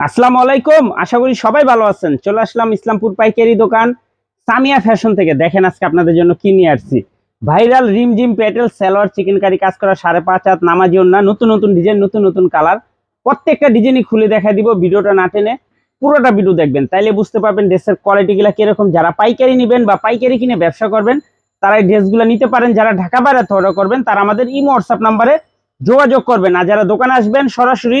আসসালামু আলাইকুম, আশা করি সবাই ভালো আছেন। চলে আসলাম ইসলামপুর পাইকারি দোকান সামিয়া ফ্যাশন থেকে। দেখেন আজকে আপনাদের জন্য কি নিয়ে আসছি। Viral Rimjhim Patel, salwar chikankari কাজ করা সাড়ে পাঁচ হাত, নামাজি না নতুন নতুন ডিজাইন, নতুন নতুন কালার। প্রত্যেকটা ডিজাইনই খুলে দেখা দিব, ভিডিওটা না টেনে পুরোটা ভিডিও দেখবেন। তাইলে বুঝতে পারবেন ড্রেসের কোয়ালিটিগুলো কীরকম। যারা পাইকারি নেবেন বা পাইকারি কিনে ব্যবসা করবেন, তারা এই ড্রেসগুলো নিতে পারেন। যারা ঢাকা বাইরে অর্ডার করবেন, তারা আমাদের ইমো, হোয়াটসঅ্যাপ নাম্বারে যোগাযোগ করবেন। আর যারা দোকানে আসবেন, সরাসরি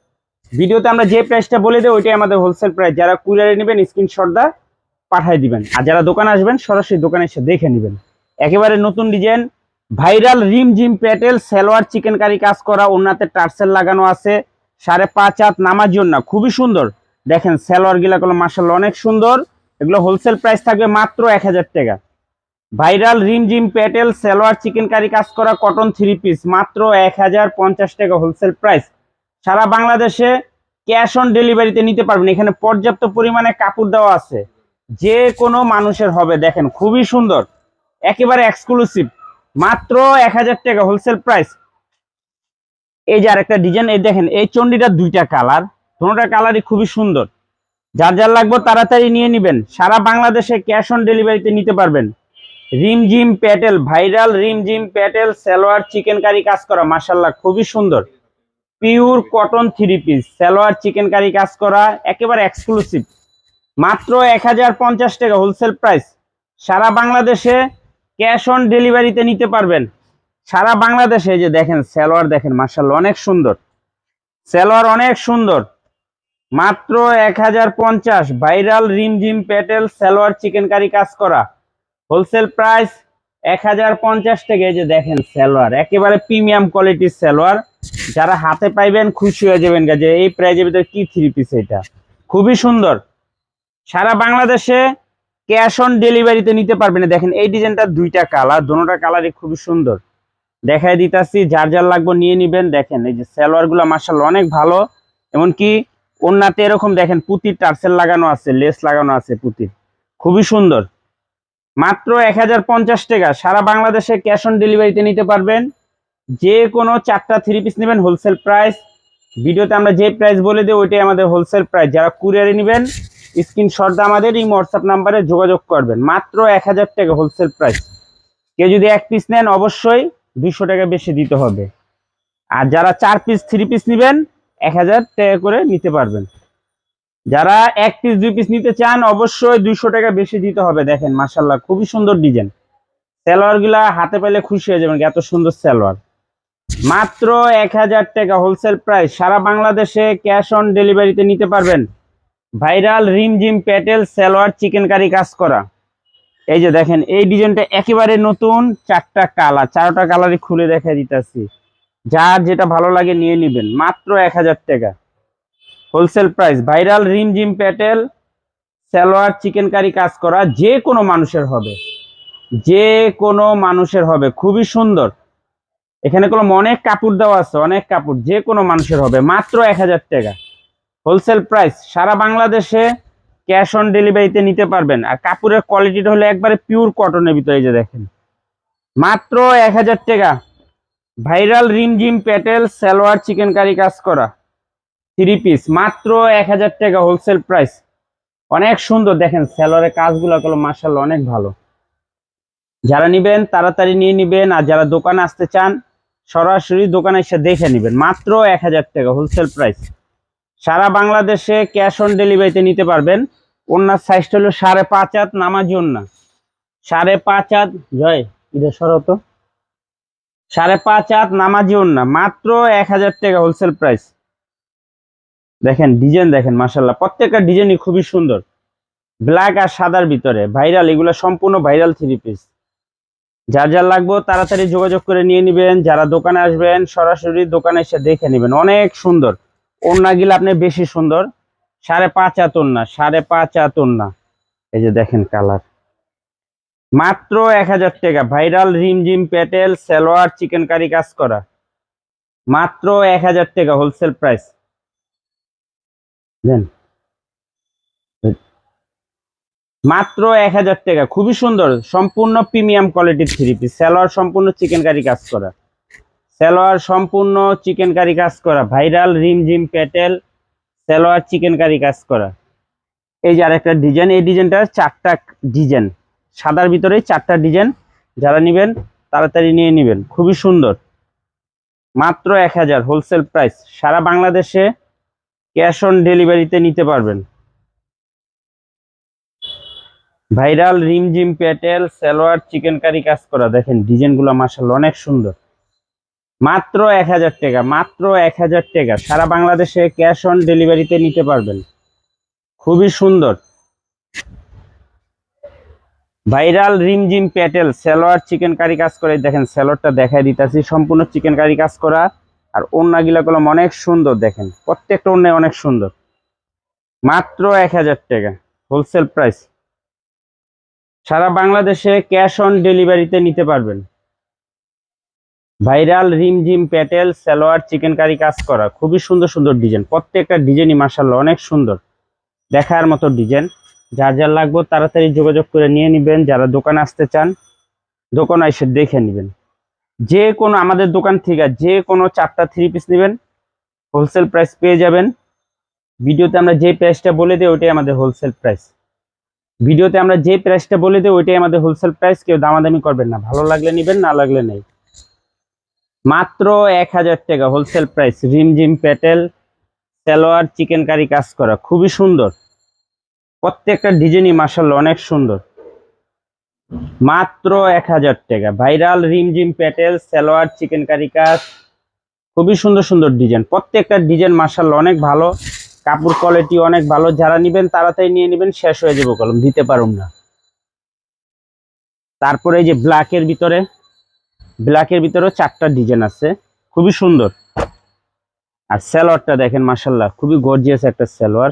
ভিডিওতে আমরা যে প্রাইসটা বলে দেবো, ওইটাই আমাদের হোলসেল প্রাইস যারা কুরিয়ারে নেবেন স্ক্রিনশট দা পাঠিয়ে দিবেন। আর যারা দোকানে আসবেন, সরাসরি দোকানে এসে দেখে নেবেন। একেবারে নতুন design viral Rimjhim Patel, salwar chikankari কাজ করা ওনাতে টার্সেল লাগানো আছে। সাড়ে পাঁচ হাত নামার জন্য, খুবই সুন্দর। দেখেন, সালোয়ারগুলো মার্শাল অনেক সুন্দর। এগুলো হোলসেল প্রাইস থাকবে মাত্র এক হাজার টাকা। Viral Rimjhim Patel, salwar chikankari কাজ করা কটন থ্রি পিস মাত্র এক হাজার পঞ্চাশ টাকা হোলসেল প্রাইস সারা বাংলাদেশে ক্যাশ অন ডেলিভারিতে নিতে পারবেন। এখানে পর্যাপ্ত পরিমাণে কাপড় দেওয়া আছে। যে কোনো মানুষের হবে, দেখেন, খুবই সুন্দর। একেবারে এক্সক্লুসিভ মাত্র এক হাজার টাকা হোলসেল প্রাইস এই যে আরেকটা ডিজাইন এই দেখেন, এই চন্ডিটা দুইটা কালার দুটা কালারই খুবই সুন্দর। যার যার লাগবে তাড়াতাড়ি নিয়ে নেবেন। সারা বাংলাদেশে ক্যাশ অন ডেলিভারিতে নিতে পারবেন। Rimjhim Patel, viral Rimjhim Patel, salwar, chikankari কাজ করা মাসাল্লাহ খুবই সুন্দর। Pure cotton three piece. Salwar, chikankari কাজ করা, একেবারে এক্সক্লুসিভ মাত্র এক হাজার পঞ্চাশ টাকা হোলসেল প্রাইস সারা বাংলাদেশে ক্যাশ অন ডেলিভারিতে নিতে পারবেন। সারা বাংলাদেশে যে দেখেন, সালোয়ার দেখেন মার্শাল্লাহ অনেক সুন্দর। সালোয়ার অনেক সুন্দর। মাত্র এক হাজার পঞ্চাশ, viral Rimjhim Patel, salwar, chikankari কাজ করা। হোলসেল প্রাইস এক হাজার পঞ্চাশ থেকে যে দেখেন, সালোয়ার, একেবারে প্রিমিয়াম কোয়ালিটির সালোয়ার। যারা হাতে পাইবেন খুশি হয়ে যাবেন যে এই প্রাইজের ভিতরে কি থ্রি পিস এটা? খুবই সুন্দর। সারা বাংলাদেশে ক্যাশ অন ডেলিভারিতে নিতে পারবেন। দেখেন, এই ডিজাইনটা দুইটা কালার, দোনোটা কালারই খুবই সুন্দর। দেখাই দিতাছি, যার যার লাগবে নিয়ে নিবেন। দেখেন, এই যে সালোয়ারগুলা মার্শাল অনেক ভালো। এমনকি ওনাতে এরকম দেখেন, পুতির টার্সেল লাগানো আছে, লেস লাগানো আছে পুতির। খুবই সুন্দর। মাত্র এক হাজার পঞ্চাশ টাকা। সারা বাংলাদেশে ক্যাশ অন ডেলিভারিতে নিতে পারবেন। যে কোনো চারটা থ্রি পিস নেবেন হোলসেল প্রাইস ভিডিওতে আমরা যে প্রাইস বলে দিই, ওইটাই আমাদের হোলসেল প্রাইস যারা কুরিয়ারে নেবেন স্ক্রিনশট আমাদের, এই হোয়াটসঅ্যাপ নাম্বারে যোগাযোগ করবেন। মাত্র এক হাজার টাকা হোলসেল প্রাইস কেউ যদি এক পিস নেন, অবশ্যই দুইশো টাকা বেশি দিতে হবে। আর যারা চার পিস থ্রি পিস নেবেন, এক হাজার টাকা করে নিতে পারবেন। যারা এক পিস দুই পিস নিতে চান, অবশ্যই দুইশো টাকা বেশি দিতে হবে। দেখেন মার্শাল্লাহ খুবই সুন্দর ডিজাইন সালোয়ারগুলা হাতে পেলে খুশি হয়ে যাবেন, এত সুন্দর সালোয়ার। মাত্র এক হাজার টাকা হোলসেল প্রাইস সারা বাংলাদেশে ক্যাশ অন ডেলিভারিতে নিতে পারবেন। Viral Rimjhim Patel salwar chikankari কাজ করা। এই যে দেখেন, এই ডিজাইনটা একেবারে নতুন, চারটা কালার, চারটা কালারই খুলে দেখা দিতেছি। যার যেটা ভালো লাগে নিয়ে নেবেন। মাত্র এক হাজার টাকা। Wholesale price viral Rimjhim Patel salwar chikankari কাজ করা যে কোনো মানুষের হবে। যে কোনো মানুষের হবে। খুবই সুন্দর। এখানে কোনো অনেক কাপড় দেওয়া আছে, অনেক কাপড়, যে কোনো মানুষের হবে, মাত্র এক হাজার টাকা। হোলসেল প্রাইস সারা বাংলাদেশে ক্যাশ অন ডেলিভারিতে নিতে পারবেন। আর কাপড়ের কোয়ালিটিটা হলো একবারে পিওর কটনের ভিতরে যে দেখেন। মাত্র এক হাজার টাকা। Viral Rimjhim Patel salwar chikankari কাজ করা। থ্রি পিস মাত্র এক হাজার টাকা হোলসেল প্রাইস অনেক সুন্দর, দেখেন সালোয়ারের কাজগুলো হলো মার্শাল অনেক ভালো। যারা নিবেন, তাড়াতাড়ি নিয়ে নিবেন। আর যারা দোকানে আসতে চান সরাসরি দোকানে এসে দেখে নেবেন। মাত্র এক হাজার টাকা হোলসেল প্রাইস সারা বাংলাদেশে ক্যাশ অন ডেলিভারিতে নিতে পারবেন। ওনার সাইজটা হলো সাড়ে পাঁচ হাত নামাজি ওন্না সাড়ে পাঁচ হাত, জয় সরত সাড়ে পাঁচ হাত নামাজি ওন্না মাত্র এক হাজার টাকা হোলসেল প্রাইস দেখেন ডিজাইন দেখেন মাসাল্লাহ প্রত্যেকটা ডিজাইনই খুবই সুন্দর। ব্ল্যাক আর সাদার ভিতরে ভাইরাল এগুলো সম্পূর্ণ ভাইরাল থ্রি পিস যার যার লাগবে তাড়াতাড়ি যোগাযোগ করে নিয়ে নেবেন, যারা দোকানে আসবেন, সরাসরি দোকানে এসে দেখে নেবেন। অনেক সুন্দর। ওন্না গিলা আপনি বেশি সুন্দর। সাড়ে পাঁচ হাত ওন্না সাড়ে পাঁচ হাত ওন্না এই যে দেখেন কালার। মাত্র এক হাজার টাকা। ভাইরাল রিমঝিম প্যাটেল, সালোয়ার, চিকেন কারি কাজ করা। মাত্র এক হাজার টাকা হোলসেল প্রাইস। দেন। মাত্র এক হাজার টাকা। খুবই সুন্দর। সম্পূর্ণ প্রিমিয়াম কোয়ালিটির থ্রি পিস সালোয়ার সম্পূর্ণ চিকেন কারি কাজ করা। সালোয়ার সম্পূর্ণ চিকেন কারি কাজ করা। ভাইরাল রিমঝিম প্যাটেল সালোয়ার চিকেন কারি কাজ করা। এই যে আরেকটা ডিজাইন এই ডিজাইনটা চারটা ডিজাইন সাদার ভিতরে চারটা ডিজাইন যারা নেবেন, তাড়াতাড়ি নিয়ে নেবেন। খুবই সুন্দর। মাত্র এক হাজার। হোলসেল প্রাইস সারা বাংলাদেশে ক্যাশ অন ডেলিভারিতে নিতে পারবেন। ভাইরাল রিমঝিম প্যাটেল, সালোয়ার, চিকেন কারি কাজ করা। দেখেন, ডিজাইনগুলো মাসাল্লাহ অনেক সুন্দর। মাত্র এক হাজার টাকা, মাত্র এক হাজার টাকা। সারা বাংলাদেশে ক্যাশ অন ডেলিভারিতে নিতে পারবেন। খুবই সুন্দর। ভাইরাল রিমঝিম প্যাটেল, সালোয়ার, চিকেন কারি কাজ করে। দেখেন, সালোয়ারটা দেখাই দিতেছি। সম্পূর্ণ চিকেন কারি কাজ করা আর কলম অনেক সুন্দর, দেখেন। প্রত্যেকটা ওন্নায় অনেক সুন্দর। মাত্র এক হাজার টাকা হোলসেল প্রাইস সারা বাংলাদেশে ক্যাশ অন ডেলিভারিতে নিতে পারবেন। ভাইরাল রিমঝিম প্যাটেল, সালোয়ার, চিকেন কারি কাজ করা। খুবই সুন্দর সুন্দর ডিজাইন। প্রত্যেকটা ডিজাইনই মাসাল্লাহ অনেক সুন্দর। দেখার মতো ডিজাইন। যার যার লাগবে তাড়াতাড়ি যোগাযোগ করে নিয়ে নেবেন। যারা দোকানে আসতে চান, দোকানে এসে দেখে নেবেন। যে কোনো আমাদের দোকান থেকে যে কোনো চারটা থ্রি পিস নেবেন হোলসেল প্রাইস পেয়ে যাবেন। ভিডিওতে আমরা যে প্রাইসটা বলে দিই, ওইটাই আমাদের হোলসেল প্রাইস ভিডিওতে আমরা যে প্রাইসটা বলে দিই, ওইটাই আমাদের হোলসেল প্রাইস কেউ দামাদামি করবেন না। ভালো লাগলে নেবেন, না লাগলে নেই। মাত্র এক হাজার টাকা wholesale price Rimjhim Patel, salwar, chikankari কাজ করা, খুবই সুন্দর। প্রত্যেকটা ডিজাইনই মার্শাল অনেক সুন্দর। মাত্র এক হাজার টাকা। ভাইরাল রিমঝিম প্যাটেল, সালোয়ার, চিকেন কারি কাজ, খুবই সুন্দর সুন্দর ডিজাইন। প্রত্যেকটা ডিজাইন মার্শাল অনেক ভালো। কাপড় কোয়ালিটি অনেক ভালো, যারা নেবেন তাড়াতাড়ি নিয়ে নেবেন, শেষ হয়ে যাবে কলম, দিতে পারুম না। তারপরে এই যে ব্ল্যাকের ভিতরে ব্ল্যাকের ভিতরেও চারটা ডিজাইন আছে, খুবই সুন্দর। আর সালোয়ারটা দেখেন মাসাল্লাহ খুবই গর্জিয়াস একটা সালোয়ার।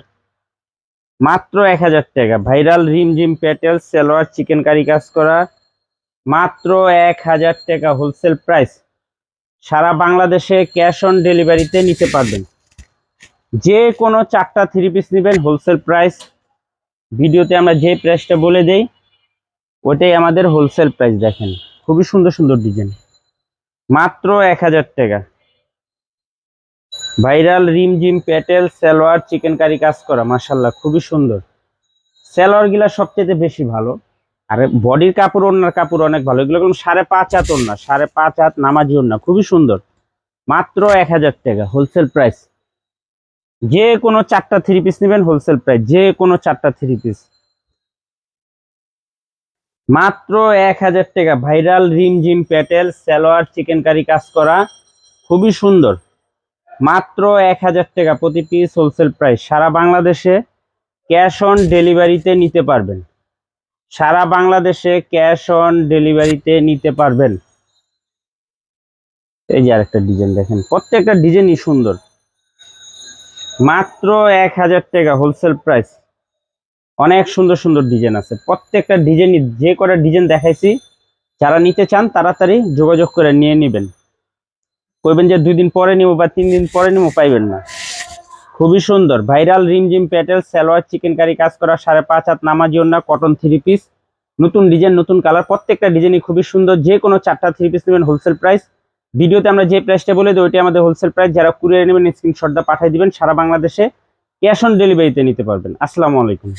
মাত্র এক হাজার টাকা, ভাইরাল রিম রিমঝিম প্যাটেল সালোয়ার, চিকেন কারি কাজ করা। মাত্র এক হাজার টাকা হোলসেল প্রাইস সারা বাংলাদেশে ক্যাশ অন ডেলিভারিতে নিতে পারবেন। যে কোনো চারটা থ্রি পিস নেবেন হোলসেল প্রাইস ভিডিওতে আমরা যে প্রাইসটা বলে দেই, ওটাই আমাদের হোলসেল প্রাইস দেখেন। খুবই সুন্দর সুন্দর ডিজাইন মাত্র এক হাজার টাকা। ভাইরাল রিমঝিম প্যাটেল, সালোয়ার, চিকেন কারি কাজ করা মাসাল্লাহ খুবই সুন্দর। সালোয়ারগুলা সবচেয়ে বেশি ভালো। আর বডির কাপড় ওনার কাপড় অনেক ভালো। এগুলো সাড়ে পাঁচ হাত ওনা সাড়ে পাঁচ হাত নামাজি ওনা খুবই সুন্দর। মাত্র এক হাজার টাকা হোলসেল প্রাইস যে কোনো চারটা থ্রি পিস নেবেন হোলসেল প্রাইস যে কোনো চারটা থ্রি পিস মাত্র এক হাজার টাকা ভাইরাল রিমঝিম প্যাটেল সালোয়ার চিকেন কারি কাজ করা, খুবই সুন্দর। মাত্র এক হাজার টাকা প্রতি পিস হোলসেল প্রাইস সারা বাংলাদেশে ক্যাশ অন ডেলিভারিতে নিতে পারবেন। সারা বাংলাদেশে ক্যাশ অন ডেলিভারিতে নিতে পারবেন। এই যে আরেকটা ডিজাইন দেখেন, প্রত্যেকটা ডিজাইনই সুন্দর। মাত্র এক হাজার টাকা হোলসেল প্রাইস অনেক সুন্দর সুন্দর ডিজাইন আছে। প্রত্যেকটা ডিজাইন যে কটা ডিজাইন দেখাইছি, যারা নিতে চান তাড়াতাড়ি যোগাযোগ করে নিয়ে নেবেন। কইবেন যে দুই দিন পরে নিবো বা তিন দিন পরে নিবো, পাইবেন না। খুবই সুন্দর। ভাইরাল রিমঝিম প্যাটেল সালোয়ার চিকেন কারি কাজ করা, সাড়ে পাঁচ হাত নামাজি ওন্না কটন থ্রি পিস নতুন ডিজাইন নতুন কালার প্রত্যেকটা ডিজাইনই খুবই সুন্দর। যে কোনো চারটা থ্রি পিস নেবেন হোলসেল প্রাইস ভিডিওতে আমরা যে প্রাইসটা বলে দিই ওইটি আমাদের হোলসেল প্রাইস যারা কুরিয়ার নেবেন স্ক্রিনশটটা পাঠিয়ে দিবেন, সারা বাংলাদেশে ক্যাশ অন ডেলিভারিতে নিতে পারবেন। আসসালামু আলাইকুম।